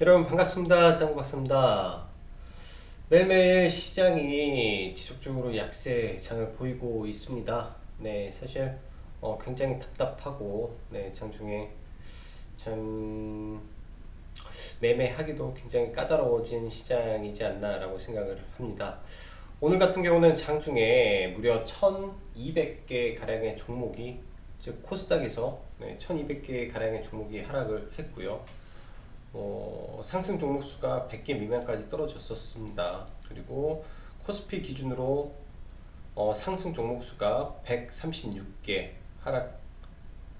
여러분 반갑습니다. 장국박사입니다. 매일매일 시장이 지속적으로 약세 장을 보이고 있습니다. 네, 사실 어, 굉장히 답답하고 네, 장중에 참 매매하기도 굉장히 까다로워진 시장이지 않나라고 생각을 합니다. 오늘 같은 경우는 장중에 무려 1,200개 가량의 종목이 즉 코스닥에서 네, 1,200개 가량의 종목이 하락을 했고요. 어, 상승 종목 수가 100개 미만까지 떨어졌었습니다. 그리고 코스피 기준으로 어, 상승 종목 수가 136개, 하락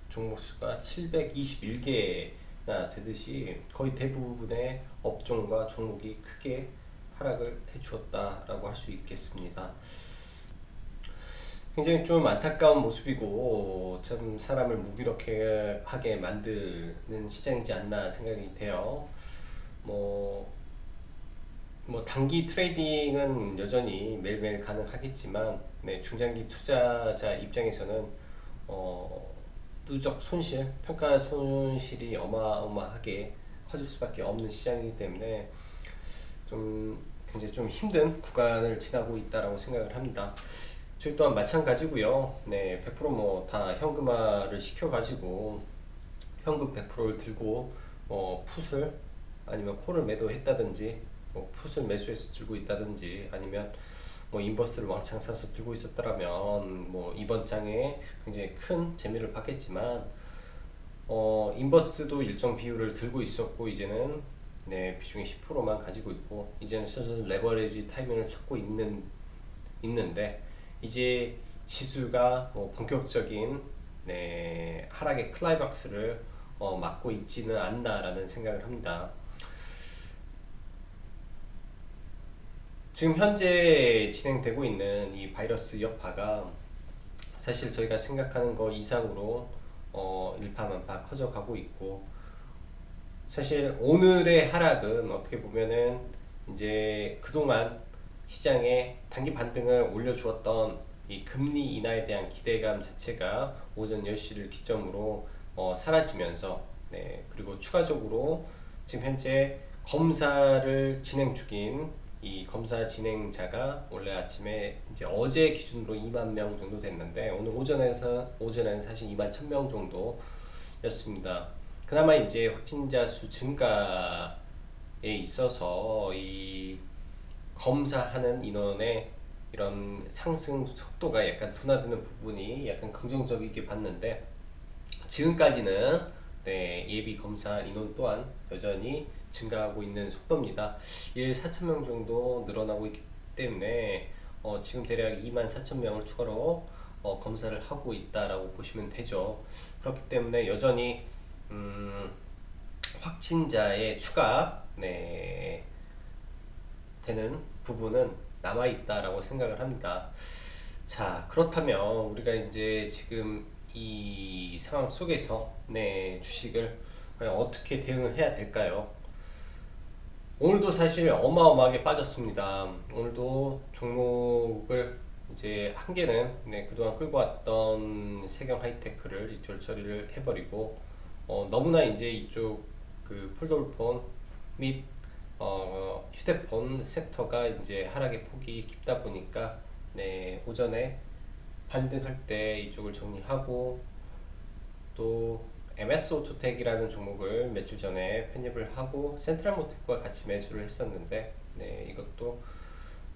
종목 수가 721개나 되듯이 거의 대부분의 업종과 종목이 크게 하락을 해주었다라고 할 수 있겠습니다. 굉장히 좀 안타까운 모습이고 참 사람을 무기력하게 만드는 시장이지 않나 생각이 돼요. 뭐, 뭐 단기 트레이딩은 여전히 매일매일 가능하겠지만 네, 중장기 투자자 입장에서는 어, 누적 손실, 평가 손실이 어마어마하게 커질 수밖에 없는 시장이기 때문에 좀 굉장히 좀 힘든 구간을 지나고 있다라고 생각을 합니다. 저희 또한 마찬가지고요. 네, 100%뭐 다 현금화를 시켜가지고 현금 100%를 들고 뭐 풋을 아니면 콜을 매도했다든지 뭐 풋을 매수해서 들고 있다든지 아니면 뭐 인버스를 왕창 사서 들고 있었더라면 뭐 이번 장에 굉장히 큰 재미를 받겠지만 어 인버스도 일정 비율을 들고 있었고 이제는 네 비중이 10%만 가지고 있고 이제는 슬슬 레버리지 타이밍을 찾고 있는 있는데 이제 지수가 뭐 본격적인 네, 하락의 클라이박스를 어, 맞고 있지는 않나라는 생각을 합니다. 지금 현재 진행되고 있는 이 바이러스 여파가 사실 저희가 생각하는 거 이상으로 어, 일파만파 커져가고 있고 사실 오늘의 하락은 어떻게 보면은 이제 그동안 시장에 단기 반등을 올려주었던 이 금리 인하에 대한 기대감 자체가 오전 10시를 기점으로 어, 사라지면서 네, 그리고 추가적으로 지금 현재 검사를 진행 중인 이 검사 진행자가 원래 아침에 이제 어제 기준으로 2만 명 정도 됐는데 오늘 오전에서 오전에는 사실 2만 1,000명 정도였습니다. 그나마 이제 확진자 수 증가에 있어서 이 검사하는 인원의 이런 상승 속도가 약간 둔화되는 부분이 약간 긍정적이게 봤는데 지금까지는 네, 예비 검사 인원 또한 여전히 증가하고 있는 속도입니다. 1 4천 명 정도 늘어나고 있기 때문에 어, 지금 대략 2만 4천 명을 추가로 어, 검사를 하고 있다라고 보시면 되죠. 그렇기 때문에 여전히 음, 확진자의 추가 네, 되는 부분은 남아 있다라고 생각을 합니다. 자, 그렇다면 우리가 이제 지금 이 상황 속에서 네, 주식을 어떻게 대응을 해야 될까요? 오늘도 사실 어마어마하게 빠졌습니다. 오늘도 종목을 이제 한 개는 네, 그동안 끌고 왔던 세경 하이테크를 이쪽 처리를 해버리고 어, 너무나 이제 이쪽 그 폴더폰 및 어, 휴대폰 섹터가 이제 하락의 폭이 깊다 보니까 네, 오전에 반등할 때 이쪽을 정리하고 또 MS 오토텍이라는 종목을 며칠 전에 편입을 하고 센트럴 모텍과 같이 매수를 했었는데 네, 이것도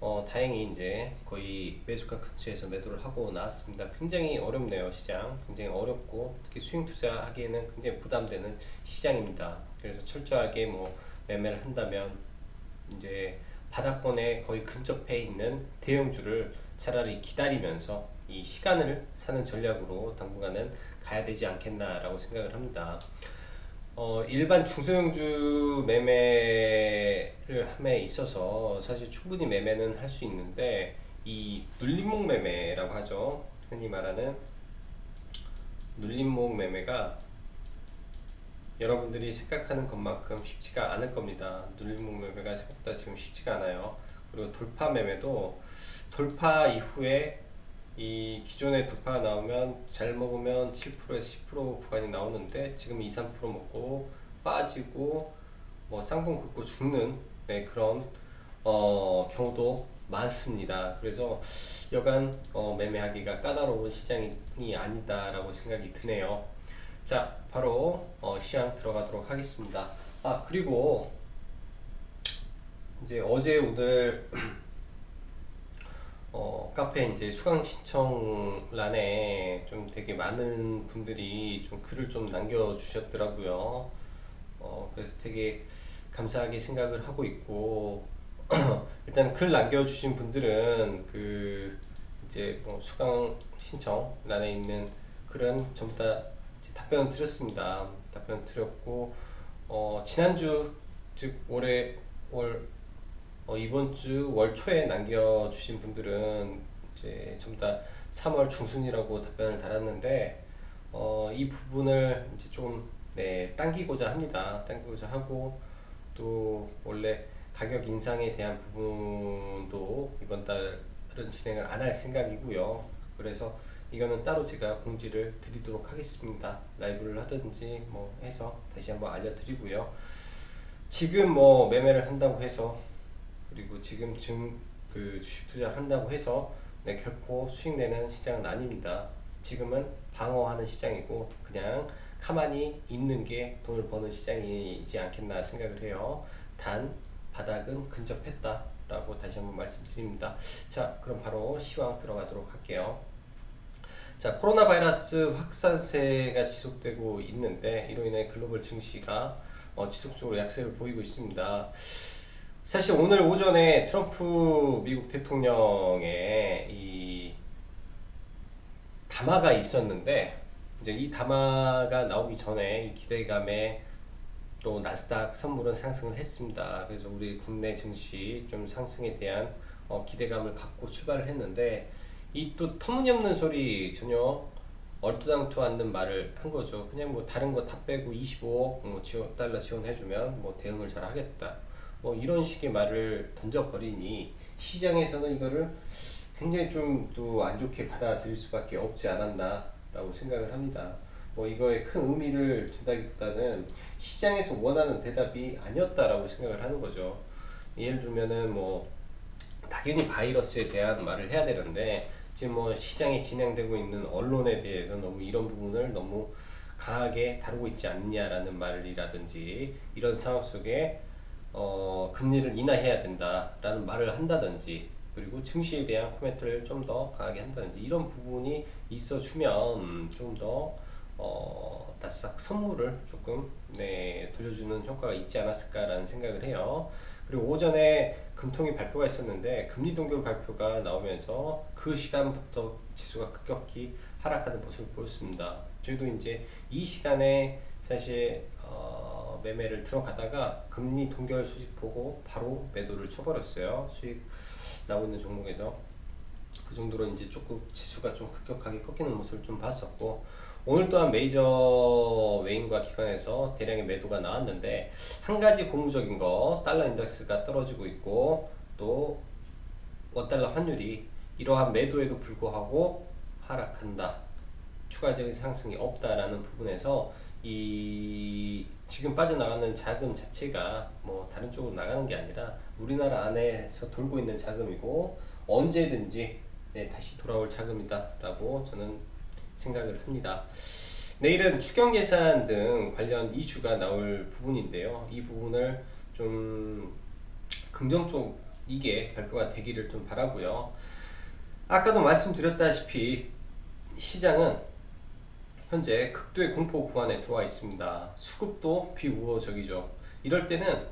어, 다행히 이제 거의 매수가 근처에서 매도를 하고 나왔습니다. 굉장히 어렵네요, 시장. 굉장히 어렵고 특히 수익 투자하기에는 굉장히 부담되는 시장입니다. 그래서 철저하게 뭐 매매를 한다면 이제 바닥권에 거의 근접해 있는 대형주를 차라리 기다리면서 이 시간을 사는 전략으로 당분간은 가야 되지 않겠나라고 생각을 합니다. 어, 일반 중소형주 매매를 함에 있어서 사실 충분히 매매는 할 수 있는데 이 눌림목 매매라고 하죠. 흔히 말하는 눌림목 매매가 여러분들이 생각하는 것만큼 쉽지가 않을 겁니다. 눌림목 매매가 생각보다 지금 쉽지가 않아요. 그리고 돌파 매매도 돌파 이후에 이 기존의 돌파가 나오면 잘 먹으면 7%에서 10% 구간이 나오는데 지금 2, 3% 먹고 빠지고 뭐 쌍봉 긋고 죽는 네, 그런 어, 경우도 많습니다. 그래서 여간 어, 매매하기가 까다로운 시장이 아니다라고 생각이 드네요. 자, 바로 어, 시장 들어가도록 하겠습니다. 아 그리고 이제 어제 오늘 어, 카페 이제 수강 신청란에 좀 되게 많은 분들이 좀 글을 좀 남겨주셨더라고요. 어, 그래서 되게 감사하게 생각을 하고 있고 일단 글 남겨주신 분들은 그 이제 뭐 수강 신청란에 있는 글은 전부 다 답변을 드렸습니다. 답변 드렸고 어, 지난주 즉 올해 월 어, 이번 주 월 초에 남겨주신 분들은 이제 전부 다 3월 중순이라고 답변을 달았는데 어, 이 부분을 이제 좀 네, 당기고자 합니다. 당기고자 하고 또 원래 가격 인상에 대한 부분도 이번 달은 진행을 안 할 생각이고요. 그래서 이거는 따로 제가 공지를 드리도록 하겠습니다. 라이브를 하든지 뭐 해서 다시 한번 알려드리고요. 지금 뭐 매매를 한다고 해서 그리고 지금 그 주식 투자를 한다고 해서 네, 결코 수익 내는 시장은 아닙니다. 지금은 방어하는 시장이고 그냥 가만히 있는 게 돈을 버는 시장이지 않겠나 생각을 해요. 단 바닥은 근접했다라고 다시 한번 말씀드립니다. 자, 그럼 바로 시황 들어가도록 할게요. 자, 코로나 바이러스 확산세가 지속되고 있는데 이로 인해 글로벌 증시가 어, 지속적으로 약세를 보이고 있습니다. 사실 오늘 오전에 트럼프 미국 대통령의 이 담화가 있었는데 이제 이 담화가 나오기 전에 이 기대감에 또 나스닥 선물은 상승을 했습니다. 그래서 우리 국내 증시 좀 상승에 대한 어, 기대감을 갖고 출발을 했는데 이 또 터무니없는 소리 전혀 얼토당토 않는 말을 한 거죠. 그냥 뭐 다른 거 다 빼고 25억 뭐 지원, 달러 지원해주면 뭐 대응을 잘 하겠다. 뭐 이런 식의 말을 던져버리니 시장에서는 이거를 굉장히 좀 또 안 좋게 받아들일 수밖에 없지 않았나라고 생각을 합니다. 뭐 이거에 큰 의미를 준다기보다는 시장에서 원하는 대답이 아니었다라고 생각을 하는 거죠. 예를 들면은 뭐 당연히 바이러스에 대한 말을 해야 되는데 지금 뭐 시장에 진행되고 있는 언론에 대해서 너무 이런 부분을 너무 강하게 다루고 있지 않냐라는 말이라든지 이런 상황 속에 어, 금리를 인하해야 된다라는 말을 한다든지 그리고 증시에 대한 코멘트를 좀 더 강하게 한다든지 이런 부분이 있어주면 좀더 어, 나스닥 선물을 조금 네, 돌려주는 효과가 있지 않았을까라는 생각을 해요. 그리고 오전에 금통위 발표가 있었는데 금리 동결 발표가 나오면서 그 시간부터 지수가 급격히 하락하는 모습을 보였습니다. 저희도 이제 이 시간에 사실 어, 매매를 들어가다가 금리 동결 소식 보고 바로 매도를 쳐버렸어요. 수익 나오고 있는 종목에서 그 정도로 이제 조금 지수가 좀 급격하게 꺾이는 모습을 좀 봤었고 오늘 또한 메이저 외인과 기관에서 대량의 매도가 나왔는데 한 가지 고무적인 거 달러 인덱스가 떨어지고 있고 또 원달러 환율이 이러한 매도에도 불구하고 하락한다. 추가적인 상승이 없다라는 부분에서 이 지금 빠져나가는 자금 자체가 뭐 다른 쪽으로 나가는 게 아니라 우리나라 안에서 돌고 있는 자금이고 언제든지 네, 다시 돌아올 자금이다라고 저는 생각을 합니다. 내일은 추경 예산 등 관련 이슈가 나올 부분인데요. 이 부분을 좀 긍정적이게 발표가 되기를 좀 바라고요. 아까도 말씀드렸다시피 시장은 현재 극도의 공포 구간에 들어와 있습니다. 수급도 비우호적이죠. 이럴 때는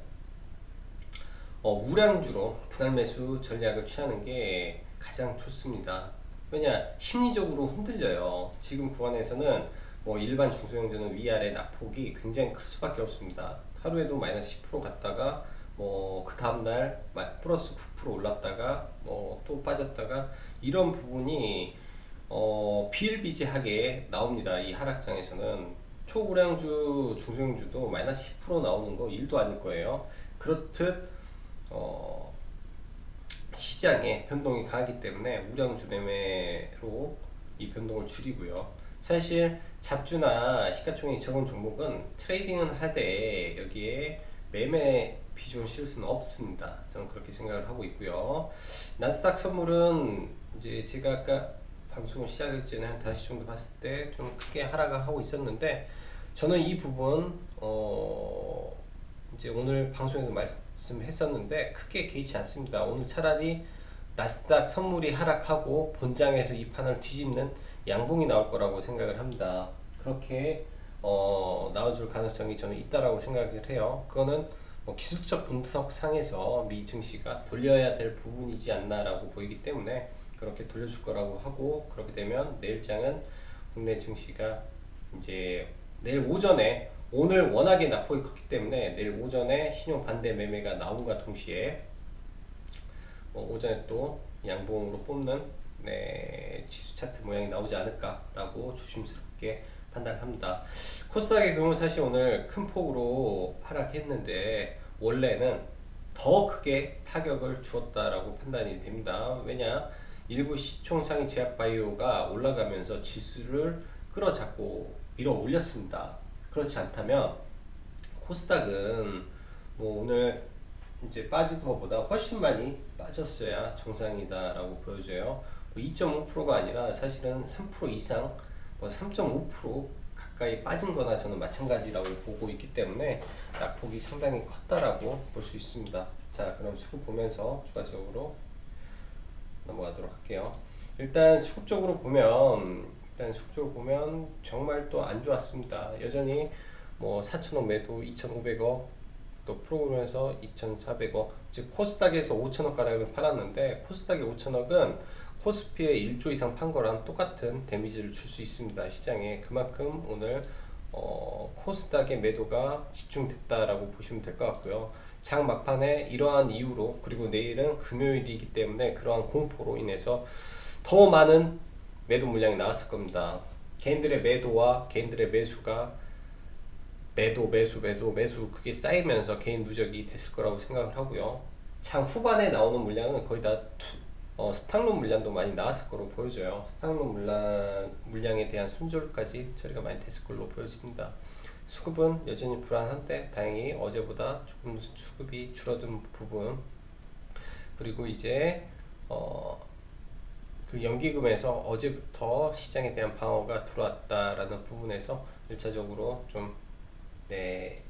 어, 우량주로 분할 매수 전략을 취하는 게 가장 좋습니다. 왜냐 심리적으로 흔들려요. 지금 구간에서는 뭐 일반 중소형주는 위아래 낙폭이 굉장히 클 수밖에 없습니다. 하루에도 마이너스 10% 갔다가 뭐 그 다음날 플러스 9% 올랐다가 뭐 또 빠졌다가 이런 부분이 어, 비일비재하게 나옵니다. 이 하락장에서는 초고량주, 중소형주도 마이너스 10% 나오는 거 일도 아닐 거예요. 그렇듯 어, 시장에 변동이 강하기 때문에 우량 주 매매로 이 변동을 줄이고요. 사실 잡주나 시가총액이 적은 종목은 트레이딩은 하되 여기에 매매 비중을 실을 수는 없습니다. 저는 그렇게 생각을 하고 있고요. 나스닥 선물은 이제 제가 아까 방송을 시작할 전에 한 5시 정도 봤을 때 좀 크게 하락을 하고 있었는데 저는 이 부분 어 이제 오늘 방송에서 말씀 했었는데 크게 개의치 않습니다. 오늘 차라리 나스닥 선물이 하락하고 본장에서 이 판을 뒤집는 양봉이 나올 거라고 생각을 합니다. 그렇게 어, 나와줄 가능성이 저는 있다라고 생각을 해요. 그거는 뭐 기술적 분석 상에서 미 증시가 돌려야 될 부분이지 않나라고 보이기 때문에 그렇게 돌려줄 거라고 하고 그렇게 되면 내일장은 국내 증시가 이제 내일 오전에 오늘 워낙에 낙폭이 컸기 때문에 내일 오전에 신용 반대 매매가 나온과 동시에 어, 오전에 또 양봉으로 뽑는 네, 지수 차트 모양이 나오지 않을까라고 조심스럽게 판단합니다. 코스닥의 경우 사실 오늘 큰 폭으로 하락했는데 원래는 더 크게 타격을 주었다라고 판단이 됩니다. 왜냐 일부 시총상위 제약 바이오가 올라가면서 지수를 끌어잡고 밀어 올렸습니다. 그렇지 않다면 코스닥은 뭐 오늘 이제 빠진 것보다 훨씬 많이 빠졌어야 정상이다라고 보여져요. 뭐 2.5%가 아니라 사실은 3% 이상, 뭐 3.5% 가까이 빠진 거나 저는 마찬가지라고 보고 있기 때문에 낙폭이 상당히 컸다라고 볼 수 있습니다. 자, 그럼 수급 보면서 추가적으로 넘어가도록 할게요. 일단 수급적으로 보면 일단 수급적으로 보면 정말 또 안 좋았습니다. 여전히 뭐 4천억 매도 2,500억 또 프로그램에서 2,400억 즉 코스닥에서 5천억 가량을 팔았는데 코스닥의 5천억은 코스피에 1조 이상 판 거랑 똑같은 데미지를 줄 수 있습니다. 시장에 그만큼 오늘 어, 코스닥의 매도가 집중됐다라고 보시면 될 것 같고요. 장 막판에 이러한 이유로 그리고 내일은 금요일이기 때문에 그러한 공포로 인해서 더 많은 매도 물량이 나왔을 겁니다. 개인들의 매도와 개인들의 매수가 매도 매수 매도 매수 그게 쌓이면서 개인 누적이 됐을 거라고 생각을 하고요. 장 후반에 나오는 물량은 거의 다 투, 어, 스탁론 물량도 많이 나왔을 거로 보여져요. 스탁론 물량, 물량에 대한 손절까지 처리가 많이 됐을 걸로 보여집니다. 수급은 여전히 불안한데 다행히 어제보다 조금 수급이 줄어든 부분 그리고 이제 어, 그 연기금에서 어제부터 시장에 대한 방어가 들어왔다라는 부분에서 일차적으로 좀 네,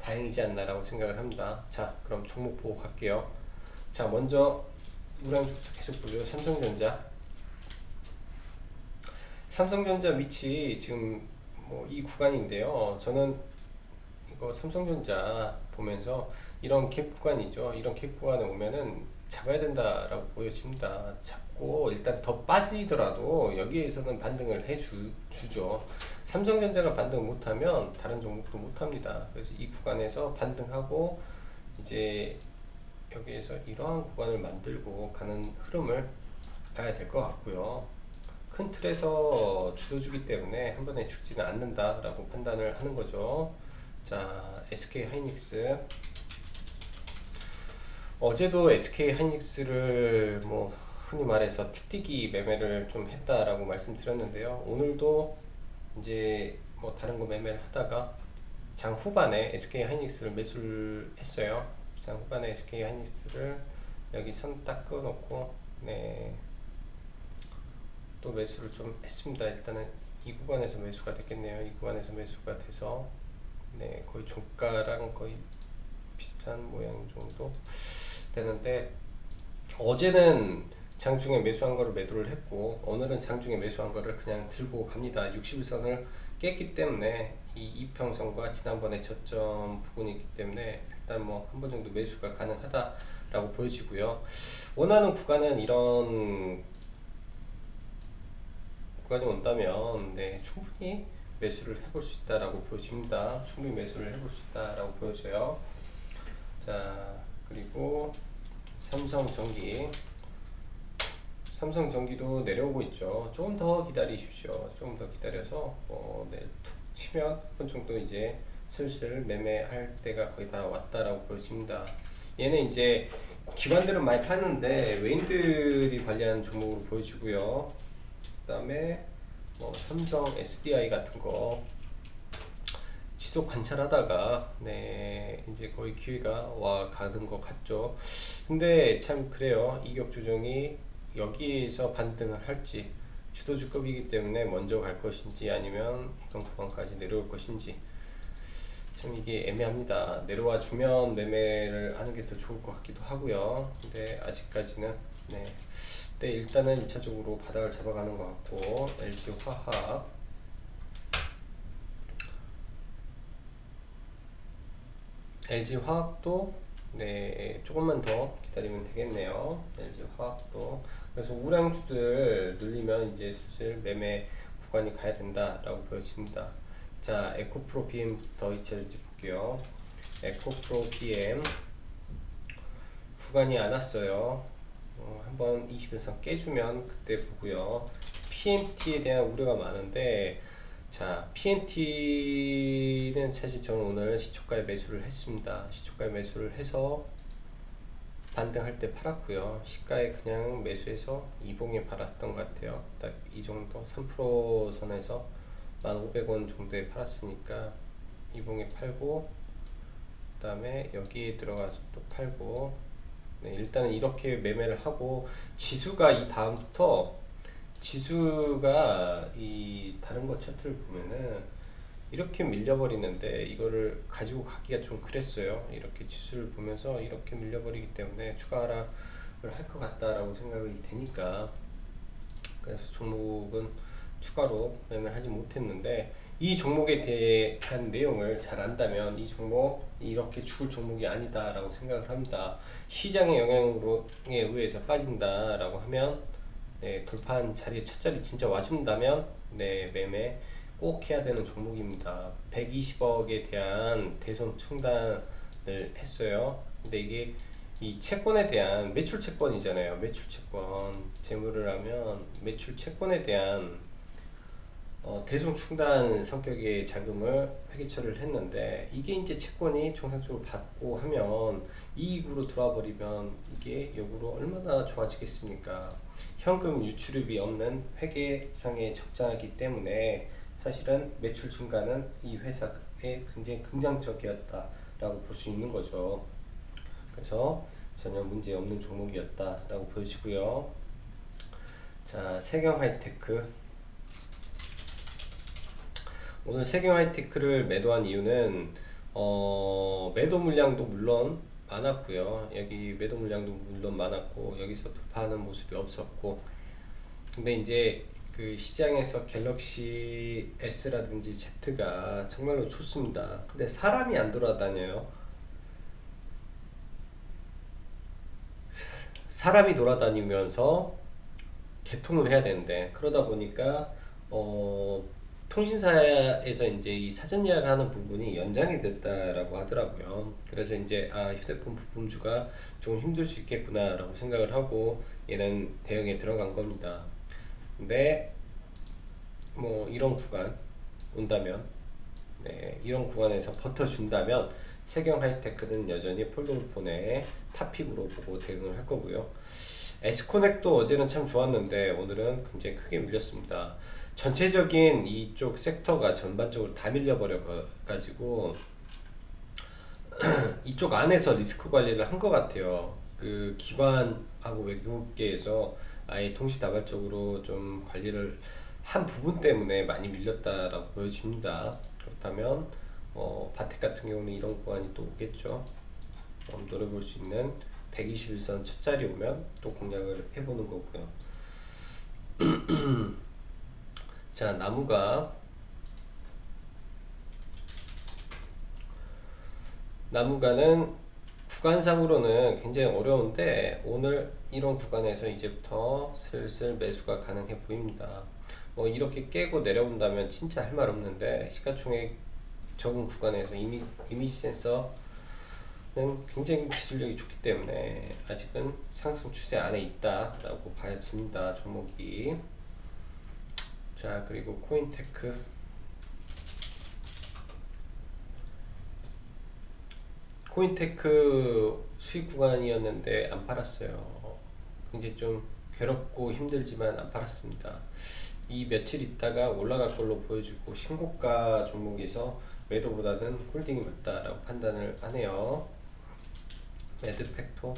다행이지 않나라고 생각을 합니다. 자, 그럼 종목 보고 갈게요. 자, 먼저 우량주부터 계속 보죠. 삼성전자. 삼성전자 위치 지금 뭐 이 구간인데요. 저는 이거 삼성전자 보면서 이런 갭 구간이죠. 이런 갭 구간에 오면은 잡아야 된다라고 보여집니다. 잡고 일단 더 빠지더라도 여기에서는 반등을 해주 주죠. 삼성전자가 반등 못하면 다른 종목도 못합니다. 그래서 이 구간에서 반등하고 이제 여기에서 이러한 구간을 만들고 가는 흐름을 가야 될 것 같고요. 큰 틀에서 주도주기 때문에 한 번에 죽지는 않는다라고 판단을 하는 거죠. 자, SK 하이닉스 어제도 SK 하이닉스를 뭐 흔히 말해서 틱틱이 매매를 좀 했다라고 말씀드렸는데요. 오늘도 이제 뭐 다른 거 매매를 하다가 장 후반에 SK 하이닉스를 매수를 했어요. 장 후반에 SK 하이닉스를 여기 선딱 그어놓고 네. 또 매수를 좀 했습니다. 일단은 이 구간에서 매수가 됐겠네요. 이 구간에서 매수가 돼서 네 거의 종가랑 거의 비슷한 모양 정도 되는데 어제는 장중에 매수한 거를 매도를 했고 오늘은 장중에 매수한 거를 그냥 들고 갑니다. 60일선을 깼기 때문에 이 이평선과 지난번에 저점 부분이기 때문에 일단 뭐 한 번 정도 매수가 가능하다라고 보여지고요. 원하는 구간은 이런 구간이 온다면 네, 충분히 매수를 해볼 수 있다라고 보여집니다. 충분히 매수를 해볼 수 있다라고 보여져요. 자 그리고 삼성전기 삼성전기도 내려오고 있죠. 조금 더 기다리십시오. 조금 더 기다려서 어, 네, 툭 치면 한번 정도 이제 슬슬 매매할 때가 거의 다 왔다라고 보여집니다. 얘는 이제 기관들은 많이 파는데 외인들이 관리하는 종목으로 보여주고요. 그 다음에 뭐 삼성 SDI 같은 거 지속 관찰하다가 네 이제 거의 기회가 와 가는 것 같죠. 근데 참 그래요. 이격 조정이 여기에서 반등을 할지 주도주급이기 때문에 먼저 갈 것인지 아니면 이동 구간까지 내려올 것인지 참 이게 애매합니다. 내려와 주면 매매를 하는 게 더 좋을 것 같기도 하고요. 근데 아직까지는 네. 네 일단은 1차적으로 바닥을 잡아가는 것 같고 LG 화학 LG 화학도 네 조금만 더 기다리면 되겠네요. LG 화학도 그래서 우량주들 눌리면 이제 슬슬 매매 구간이 가야 된다라고 보여집니다. 자 에코프로 BM부터 2차전지 볼게요. 에코프로 BM 구간이 안 왔어요. 어, 한번 21선 깨주면 그때 보고요. PNT에 대한 우려가 많은데 자, PNT는 사실 저는 오늘 시초가에 매수를 했습니다. 시초가에 매수를 해서 반등할 때 팔았고요. 시가에 그냥 매수해서 이봉에 팔았던 것 같아요. 딱 이 정도 3% 선에서 1,500원 정도에 팔았으니까 이봉에 팔고 그 다음에 여기에 들어가서 또 팔고 네, 일단은 이렇게 매매를 하고 지수가 이 다음부터 지수가 이 다른 거 차트를 보면은 이렇게 밀려버리는데 이거를 가지고 가기가 좀 그랬어요. 이렇게 지수를 보면서 이렇게 밀려버리기 때문에 추가 하락을 할 것 같다라고 생각이 되니까 그래서 종목은 추가로 매매를 하지 못했는데 이 종목에 대한 내용을 잘 안다면 이 종목 이렇게 죽을 종목이 아니다라고 생각을 합니다. 시장의 영향으로 에 의해서 빠진다라고 하면 네, 돌파한 자리에 첫 자리 진짜 와준다면 네, 매매 꼭 해야 되는 종목입니다. 120억에 대한 대손 충당을 했어요. 근데 이게 이 채권에 대한 매출 채권이잖아요. 매출 채권 재무를 하면 매출 채권에 대한 어, 대손 충당 성격의 자금을 회계처리를 했는데 이게 이제 채권이 정상적으로 받고 하면 이익으로 들어와 버리면 이게 역으로 얼마나 좋아지겠습니까? 현금 유출입이 없는 회계상의 적자이기 때문에 사실은 매출 증가는 이 회사에 굉장히 긍정적이었다라고 볼 수 있는 거죠. 그래서 전혀 문제 없는 종목이었다라고 보여지고요. 자, 세경 하이테크 오늘 세경 하이테크를 매도한 이유는 어, 매도 물량도 물론 많았고요. 여기 매도 물량도 물론 많았고 여기서 돌파하는 모습이 없었고 근데 이제 그 시장에서 갤럭시 S라든지 Z가 정말로 좋습니다. 근데 사람이 안 돌아다녀요. 사람이 돌아다니면서 개통을 해야 되는데 그러다 보니까 어 통신사에서 이제 이 사전 예약하는 부분이 연장이 됐다라고 하더라고요. 그래서 이제 아 휴대폰 부품주가 좀 힘들 수 있겠구나라고 생각을 하고 얘는 대응에 들어간 겁니다. 근데 뭐 이런 구간 온다면 네, 이런 구간에서 버텨준다면 세경 하이테크는 여전히 폴더폰의 탑픽으로 보고 대응을 할 거고요. 에스코넥도 어제는 참 좋았는데 오늘은 굉장히 크게 밀렸습니다. 전체적인 이쪽 섹터가 전반적으로 다 밀려버려 가지고 이쪽 안에서 리스크 관리를 한 것 같아요. 그 기관하고 외국계에서 아예 동시다발적으로 좀 관리를 한 부분 때문에 많이 밀렸다라고 보여집니다. 그렇다면 어, 바텍 같은 경우는 이런 구간이 또 오겠죠. 어, 노려볼 수 있는 121선 첫 자리 오면 또 공략을 해보는 거고요. 자, 나무가 나무가는 구간상으로는 굉장히 어려운데 오늘 이런 구간에서 이제부터 슬슬 매수가 가능해 보입니다. 뭐 이렇게 깨고 내려온다면 진짜 할 말 없는데 시가총액 적은 구간에서 이미 이미지 센서는 굉장히 기술력이 좋기 때문에 아직은 상승 추세 안에 있다라고 봐야집니다 종목이. 자 그리고 코인테크 코인테크 수익 구간이었는데 안 팔았어요. 굉장히 좀 괴롭고 힘들지만 안 팔았습니다. 이 며칠 있다가 올라갈 걸로 보여주고 신고가 종목에서 매도보다는 홀딩이 맞다라고 판단을 하네요. 매드팩토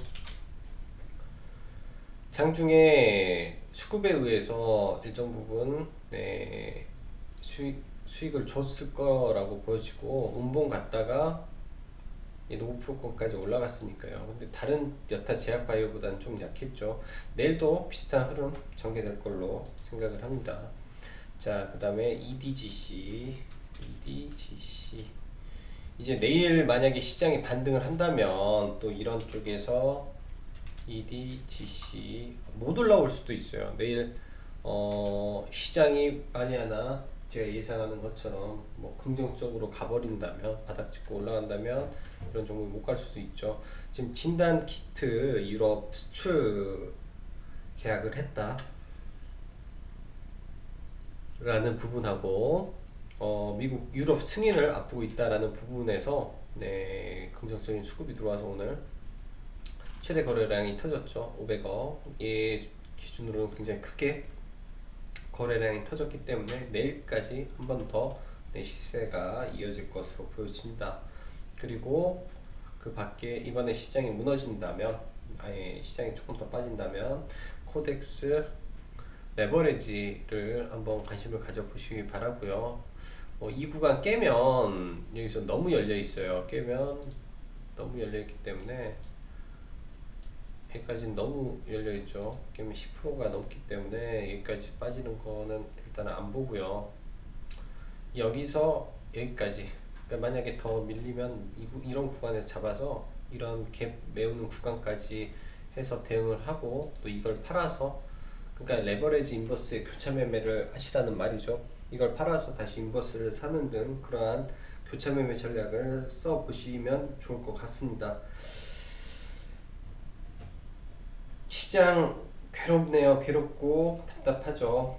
장중에 수급에 의해서 일정 부분 네, 수익, 수익을 줬을 거라고 보여지고 음봉 갔다가 이 노후프로권까지 올라갔으니까요. 근데 다른 여타 제약바이오보다는 좀 약했죠. 내일도 비슷한 흐름 전개될 걸로 생각을 합니다. 자, 그 다음에 EDGC, EDGC. 이제 내일 만약에 시장이 반등을 한다면 또 이런 쪽에서 EDGC 못 올라올 수도 있어요. 내일 어, 시장이 하나 제가 예상하는 것처럼 뭐 긍정적으로 가버린다면 바닥 찍고 올라간다면 이런 종목이 못 갈 수도 있죠. 지금 진단 키트 유럽 수출 계약을 했다. 라는 부분하고 어, 미국 유럽 승인을 앞두고 있다라는 부분에서 네, 긍정적인 수급이 들어와서 오늘 최대 거래량이 터졌죠. 500억. 얘 기준으로는 굉장히 크게 거래량이 터졌기 때문에 내일까지 한 번더 네, 시세가 이어질 것으로 보여집니다. 그리고 그 밖에 이번에 시장이 무너진다면 아예 시장이 조금 더 빠진다면 코덱스 레버리지를 한번 관심을 가져보시기 바라고요. 어, 이 구간 깨면 여기서 너무 열려 있어요. 깨면 너무 열려 있기 때문에 여기까지 너무 열려 있죠. 깨면 10%가 넘기 때문에 여기까지 빠지는 거는 일단은 안 보고요. 여기서 여기까지. 그러니까 만약에 더 밀리면 이, 구- 이런 구간에서 잡아서 이런 갭 메우는 구간까지 해서 대응을 하고 또 이걸 팔아서 그러니까 레버리지 인버스의 교차 매매를 하시라는 말이죠. 이걸 팔아서 다시 인버스를 사는 등 그러한 교차 매매 전략을 써 보시면 좋을 것 같습니다. 시장 괴롭네요. 괴롭고 답답하죠.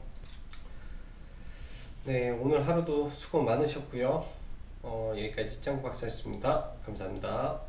네, 오늘 하루도 수고 많으셨고요. 어, 여기까지 짱구 박사였습니다. 감사합니다.